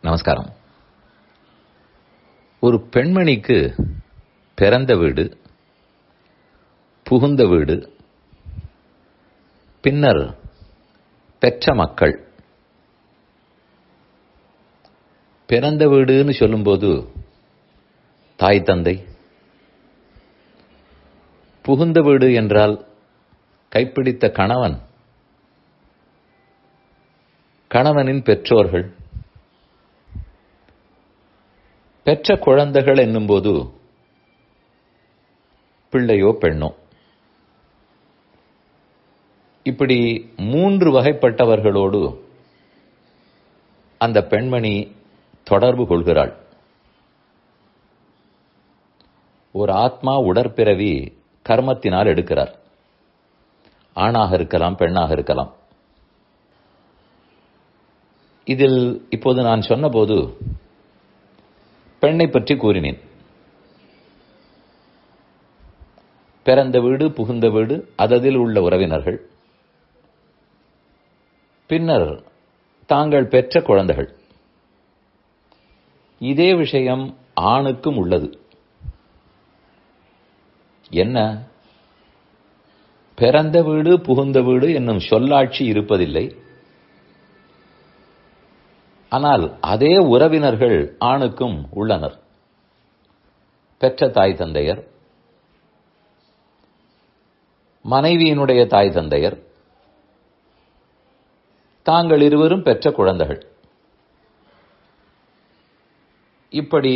நமஸ்காரம். ஒரு பெண்மணிக்கு பிறந்த வீடு புகுந்த வீடு பின்னர் பெற்ற மக்கள். பிறந்த வீடுன்னு சொல்லும்போது தாய் தந்தை புகுந்த வீடு என்றால் கைப்பிடித்த கணவன் கணவனின் பெற்றோர்கள் பெற்ற குழந்தைகள் என்னும்போது பிள்ளையோ பெண்ணோ. இப்படி மூன்று வகைப்பட்டவர்களோடு அந்த பெண்மணி தொடர்பு கொள்கிறாள். ஒரு ஆத்மா உடற்பிறவி கர்மத்தினால் எடுக்கிறார். ஆணாக இருக்கலாம் பெண்ணாக இருக்கலாம். இதில் இப்போது நான் சொன்னபோது பெண்ணை பற்றி கூறினேன். பிறந்த வீடு புகுந்த வீடு அததில் உள்ள உறவினர்கள். பின்னர் தாங்கள் பெற்ற குழந்தைகள். இதே விஷயம் ஆணுக்கும் உள்ளது. என்ன? பிறந்த வீடு புகுந்த வீடு என்னும் சொல்லாட்சி இருப்பதில்லை. ஆனால் அதே உறவினர்கள் ஆணுக்கும் உள்ளனர். பெற்ற தாய் தந்தையர் மனைவியினுடைய தாய் தந்தையர் தாங்கள் இருவரும் பெற்ற குழந்தைகள். இப்படி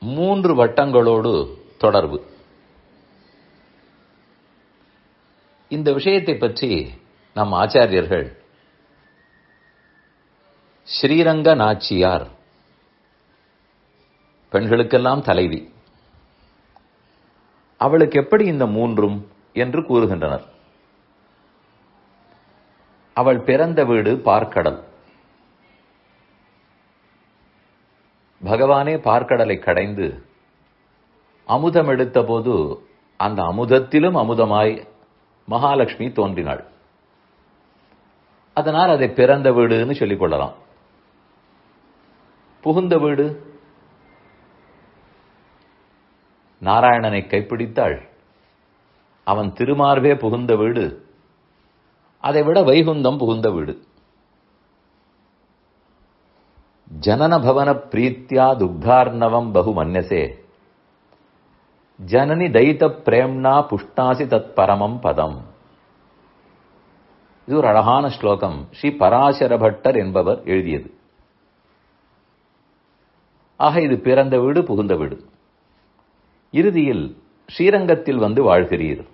மூன்று வட்டங்களோடு தொடர்பு. இந்த விஷயத்தை பற்றி நம் ஆச்சாரியர்கள் ஸ்ரீரங்க நாச்சியார். பெண்களுக்கெல்லாம் தலைவி. அவளுக்கு எப்படி இந்த மூன்றும் என்று கூறுகின்றனர். அவள் பிறந்த வீடு பார்க்கடல். பகவானே பார்க்கடலை கடைந்து அமுதம் எடுத்த போது அந்த அமுதத்திலும் அமுதமாய் மகாலட்சுமி தோன்றினாள். அதனால் அதை பிறந்த வீடுன்னு சொல்லிக் கொள்ளலாம். புகுந்த வீடு. நாராயணனை கைப்பிடித்தாள். அவன் திருமார்பே புகுந்த வீடு. அதை விட வைகுந்தம் புகுந்த வீடு. ஜனனபவன பிரீத்தியா துக்தார்ணவம் பகு மன்யசே. ஜனனி தைத்த பிரேம்னா புஷ்டாசி தத் பரமம் பதம். இது ஒரு அழகான ஸ்லோகம். ஸ்ரீ பராசர பட்டர் என்பவர் எழுதியது. ஆக இது பிறந்த வீடு புகுந்த வீடு. இறுதியில் ஸ்ரீரங்கத்தில் வந்து வாழ்கிறீர்.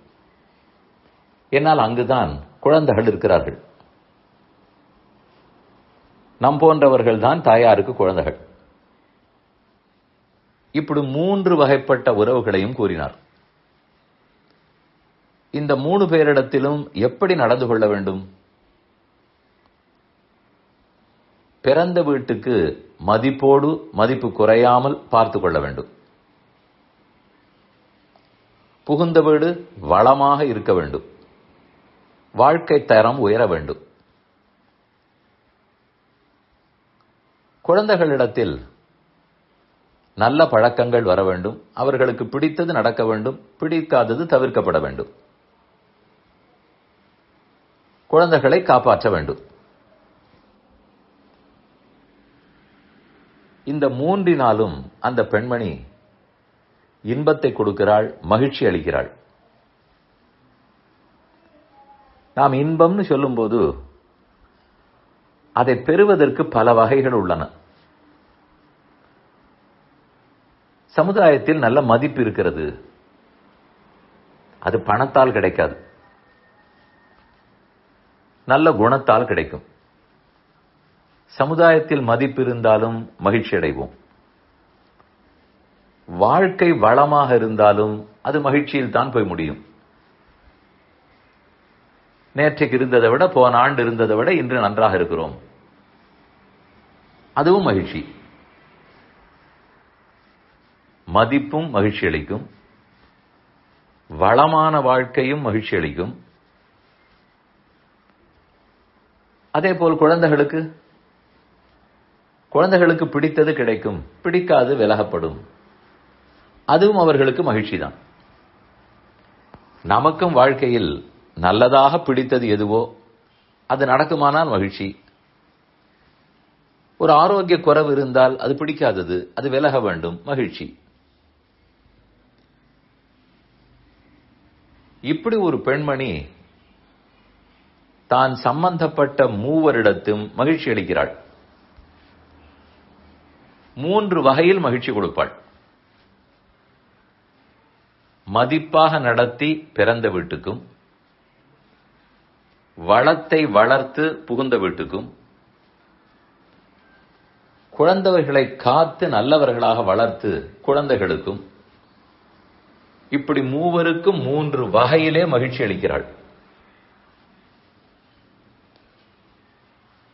என்னால் அங்குதான் குழந்தைகள் இருக்கிறார்கள். நம் போன்றவர்கள் தான் தாயாருக்கு குழந்தைகள். இப்படி மூன்று வகைப்பட்ட உறவுகளையும் கூறினார். இந்த மூணு பேரிடத்திலும் எப்படி நடந்து கொள்ள வேண்டும்? பிறந்த வீட்டுக்கு மதிப்போடு மதிப்பு குறையாமல் பார்த்து கொள்ள வேண்டும். புகுந்த வீடு வளமாக இருக்க வேண்டும். வாழ்க்கை தரம் உயர வேண்டும். குழந்தைகளிடத்தில் நல்ல பழக்கங்கள் வர வேண்டும். அவர்களுக்கு பிடித்தது நடக்க வேண்டும். பிடிக்காதது தவிர்க்கப்பட வேண்டும். குழந்தைகளை காப்பாற்ற வேண்டும். இந்த மூன்றினாலும் அந்த பெண்மணி இன்பத்தை கொடுக்கிறாள் மகிழ்ச்சி அளிக்கிறாள். நாம் இன்பம்னு சொல்லும்போது அதை பெறுவதற்கு பல வகைகள் உள்ளன. சமுதாயத்தில் நல்ல மதிப்பு இருக்கிறது. அது பணத்தால் கிடைக்காது. நல்ல குணத்தால் கிடைக்கும். சமுதாயத்தில் மதிப்பு இருந்தாலும் மகிழ்ச்சி அடைவோம் வாழ்க்கை வளமாக இருந்தாலும் அது மகிழ்ச்சியில் தான் போய் முடியும். நேற்றைக்கு இருந்ததை விட போன ஆண்டு இருந்ததை விட இன்று நன்றாக இருக்கிறோம். அதுவும் மகிழ்ச்சி. மதிப்பும் மகிழ்ச்சி அளிக்கும் வளமான வாழ்க்கையும் மகிழ்ச்சி அளிக்கும் அதே போல் குழந்தைகளுக்கு குழந்தைகளுக்கு பிடித்தது கிடைக்கும். பிடிக்காது விலகப்படும். அதுவும் அவர்களுக்கு மகிழ்ச்சி தான் நமக்கும் வாழ்க்கையில் நல்லதாக பிடித்தது எதுவோ அது நடக்குமானால் மகிழ்ச்சி. ஒரு ஆரோக்கிய குறைவு இருந்தால் அது பிடிக்காதது அது விலக வேண்டும் மகிழ்ச்சி. இப்படி ஒரு பெண்மணி தான் சம்பந்தப்பட்ட மூவரிடத்தும் மகிழ்ச்சி அளிக்கிறாள். மூன்று வகையில் மகிழ்ச்சி கொடுப்பாள். மதிப்பாக நடத்தி பிறந்த வீட்டுக்கும் வளத்தை வளர்த்து புகுந்த வீட்டுக்கும் குழந்தவர்களை காத்து நல்லவர்களாக வளர்த்து குழந்தைகளுக்கும் இப்படி மூவருக்கும் மூன்று வகையிலே மகிழ்ச்சி அளிக்கிறாள்.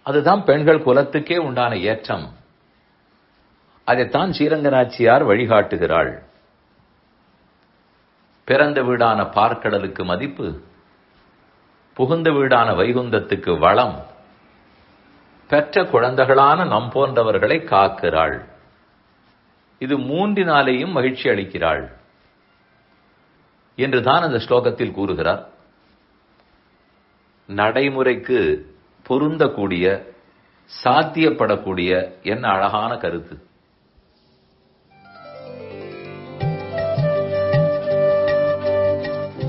அதுதான் பெண்கள் குலத்துக்கே உண்டான ஏற்றம். அதைத்தான் ஸ்ரீரங்கநாச்சியார் வழிகாட்டுகிறாள். பிறந்த வீடான பார்க்கடலுக்கு மதிப்பு புகுந்த வீடான வைகுந்தத்துக்கு வளம் பெற்ற குழந்தைகளான நம் போன்றவர்களை காக்கிறாள். இது மூன்றினாலேயும் மகிழ்ச்சி அளிக்கிறாள் என்றுதான் அந்த ஸ்லோகத்தில் கூறுகிறார். நடைமுறைக்கு பொருந்தக்கூடிய சாத்தியப்படக்கூடிய என்ன அழகான கருத்து.